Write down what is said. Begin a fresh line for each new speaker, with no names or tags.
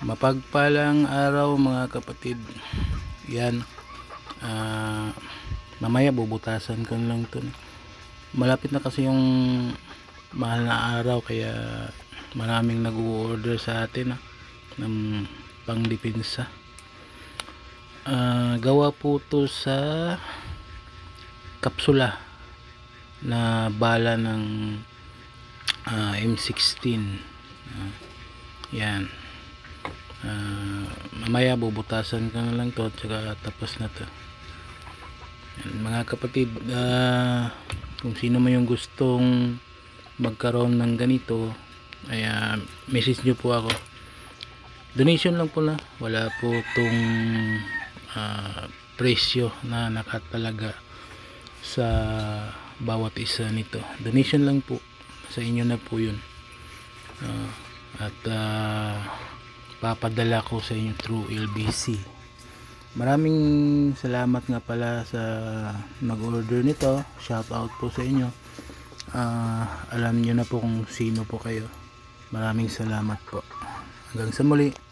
Mapagpalang araw mga kapatid. Yan. Ah, mamaya bubutasan ko lang to. Malapit na kasi yung mahal na araw kaya maraming nag-order sa atin ah, ng pangdepensa. Ah, gawa po to sa kapsula na bala ng ah, M16. Ah, yan. Ah, mamaya bubutasan ko na lang to at saka tapos na to. Yan, mga kapatid, ah, kung sino man yung gustong magkaroon ng ganito, ay ah, message nyo po ako. Donation lang po na. Wala po tong ah, presyo na nakatalaga sa bawat isa nito. Donation lang po. Sa inyo na po yun. Ah, at ah, papadala ko sa inyo through LBC. Maraming salamat nga pala sa mag-order nito. Shout out po sa inyo. Ah, alam niyo na po kung sino po kayo. Maraming salamat po. Hanggang sa muli.